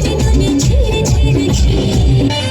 చీరి చీరి చీరి చీరి.